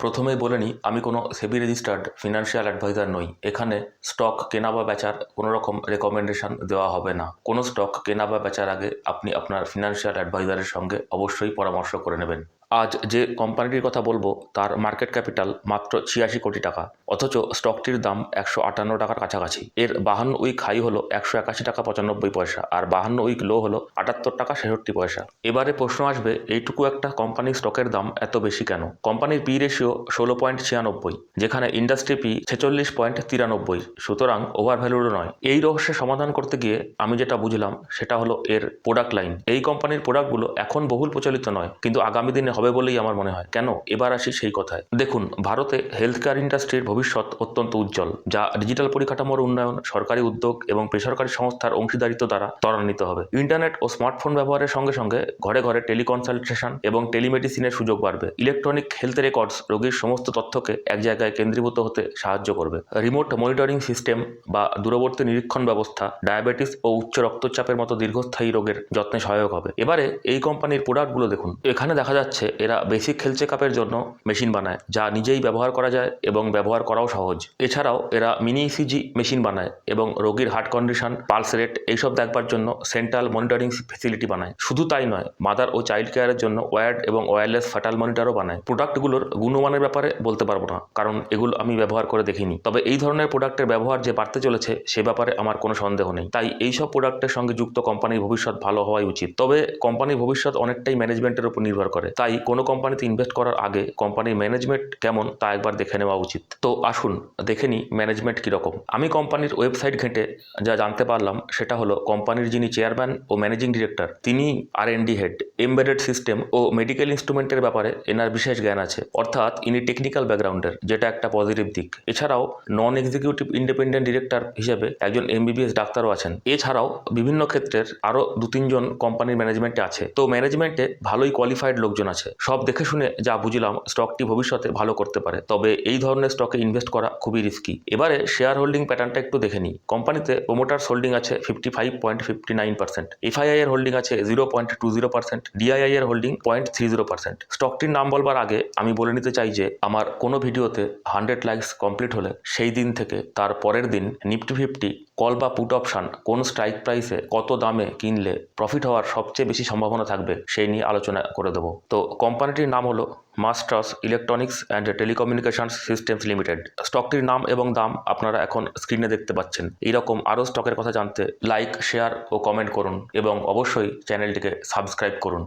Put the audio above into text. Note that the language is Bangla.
প্রথমেই বলে নিই আমি কোনো সেবি রেজিস্টার্ড ফিনান্সিয়াল অ্যাডভাইজার নই। এখানে স্টক কেনা বা বেচার কোনো রকম রেকমেন্ডেশন দেওয়া হবে না। কোনো স্টক কেনা বা বেচার আগে আপনি আপনার ফিনান্সিয়াল অ্যাডভাইজারের সঙ্গে অবশ্যই পরামর্শ করে নেবেন। আজ যে কোম্পানিটির কথা বলব, তার মার্কেট ক্যাপিটাল মাত্র ছিয়াশি কোটি টাকা, অথচ স্টকটির দাম একশো আটান্ন টাকার কাছাকাছি। এর বাহান্ন উইক হাই হলো একশো একাশি টাকা পঁচানব্বই পয়সা, আর বাহান্ন উইক লো হলো আটাত্তর টাকা ছেষট্টি পয়সা। এবারে প্রশ্ন আসবে, এইটুকু একটা কোম্পানির স্টকের দাম এত বেশি কেন? কোম্পানির পি রেশিও ষোলো পয়েন্ট ছিয়ানব্বই, যেখানে ইন্ডাস্ট্রি পি ছেচল্লিশ পয়েন্ট তিরানব্বই, সুতরাং ওভার ভ্যালুডও নয়। এই রহস্যের সমাধান করতে গিয়ে আমি যেটা বুঝলাম, সেটা হলো এর প্রোডাক্ট লাইন এই কোম্পানির প্রোডাক্টগুলো এখন বহুল প্রচলিত নয়, কিন্তু আগামী দিনে হবে বলেই আমার মনে হয়। কেন? এবার আসি সেই কথায়। দেখুন, ভারতে হেলথ কেয়ার ইন্ডাস্ট্রির ভবিষ্যৎ অত্যন্ত উজ্জ্বল, যা ডিজিটাল পরিকাঠামোর উন্নয়ন, সরকারি উদ্যোগ এবং বেসরকারি সংস্থার অংশীদারিত্ব দ্বারা ত্বরান্বিত হবে। ইন্টারনেট ও স্মার্টফোন ব্যবহারের সঙ্গে সঙ্গে ঘরে ঘরে টেলিকনসালটেশন এবং টেলিমেডিসিনের সুযোগ বাড়বে। ইলেকট্রনিক হেলথ রেকর্ডস রোগীর সমস্ত তথ্যকে এক জায়গায় কেন্দ্রীভূত হতে সাহায্য করবে। রিমোট মনিটরিং সিস্টেম বা দূরবর্তী নিরীক্ষণ ব্যবস্থা ডায়াবেটিস ও উচ্চ রক্তচাপের মতো দীর্ঘস্থায়ী রোগের যত্নে সহায়ক হবে। এবারে এই কোম্পানির প্রোডাক্টগুলো দেখুন। এখানে দেখা যাচ্ছে এরা বেসিক হেলথ চেকআপের জন্য মেশিন বানায়, যা নিজেই ব্যবহার করা যায় এবং ব্যবহার করাও সহজ। এছাড়াও এরা মিনি ইসিজি মেশিন বানায় এবং রোগীর হার্ট কন্ডিশন পালস রেট এইসব দেখবার জন্য সেন্ট্রাল মনিটরিং ফেসিলিটি বানায়। শুধু তাই নয় মাদার ও চাইল্ড কেয়ারের জন্য ওয়ার্ড এবং ওয়্যারলেস ফাটাল মনিটরও বানায়। প্রোডাক্টগুলোর গুণমানের ব্যাপারে বলতে পারব না, কারণ এগুলো আমি ব্যবহার করে দেখিনি। তবে এই ধরনের প্রোডাক্টের ব্যবহার যে বাড়তে চলেছে, সে ব্যাপারে আমার কোনো সন্দেহ নেই। তাই এইসব প্রোডাক্টের সঙ্গে যুক্ত কোম্পানির ভবিষ্যৎ ভালো হওয়াই উচিত। তবে কোম্পানির ভবিষ্যৎ অনেকটাই ম্যানেজমেন্টের উপর নির্ভর করে। তাই কোনো কোম্পানিতে ইনভেস্ট করার আগে কোম্পানির ম্যানেজমেন্ট কেমন তা একবার দেখে নেওয়া উচিত। তো আসুন, দেখে নিই ম্যানেজমেন্ট কীরকম। আমি কোম্পানির ওয়েবসাইট ঘেঁটে যা জানতে পারলাম, সেটা হলো কোম্পানির যিনি চেয়ারম্যান ও ম্যানেজিং ডিরেক্টর তিনি R and D head embedded system O medical ইনস্ট্রুমেন্টের ব্যাপারে এনার বিশেষ জ্ঞান আছে। অর্থাৎ ইনি টেকনিক্যাল ব্যাকগ্রাউন্ডের যেটা একটা পজিটিভ দিক। এছাড়াও নন এক্সিকিউটিভ ইন্ডিপেন্ডেন্ট ডিরেক্টর হিসেবে একজন এমবিবিএস ডাক্তারও আছেন। এছাড়াও বিভিন্ন ক্ষেত্রের আরও দু তিনজন কোম্পানির ম্যানেজমেন্টে আছে। তো ম্যানেজমেন্টে ভালোই কোয়ালিফাইড লোকজন আছে। সব দেখে শুনে যা বুঝলাম স্টকটি ভবিষ্যতে ভালো করতে পারে। তবে এই ধরনের স্টকে ইনভেস্ট করা খুবই রিস্কি এবারে শেয়ার হোল্ডিং প্যাটার্নটা একটু দেখে নিই। কোম্পানিতে প্রোমোটার্স হোল্ডিং আছে fifty five point fifty nine percent FII এর হোল্ডিং আছে zero point two zero percent DII এর holding point three zero percent স্টকটির নাম বলবার আগে আমি বলে নিতে চাই যে, আমার কোনো ভিডিওতে হান্ড্রেড লাইকস কমপ্লিট হলে সেই দিন থেকে তার পরের দিন নিফটি ফিফটি কল বা পুট অপশান কোন স্ট্রাইক প্রাইসে কত দামে কিনলে প্রফিট হওয়ার সবচেয়ে বেশি সম্ভাবনা থাকবে, সেই নিয়ে আলোচনা করে দেবো। তো কোম্পানিটির নাম হলো masters electronics and telecommunications systems limited. স্টকটির নাম এবং দাম আপনারা এখন স্ক্রিনে দেখতে পাচ্ছেন। এইরকম আরও স্টকের কথা জানতে লাইক, শেয়ার ও কমেন্ট করুন এবং অবশ্যই চ্যানেলটিকে সাবস্ক্রাইব করুন।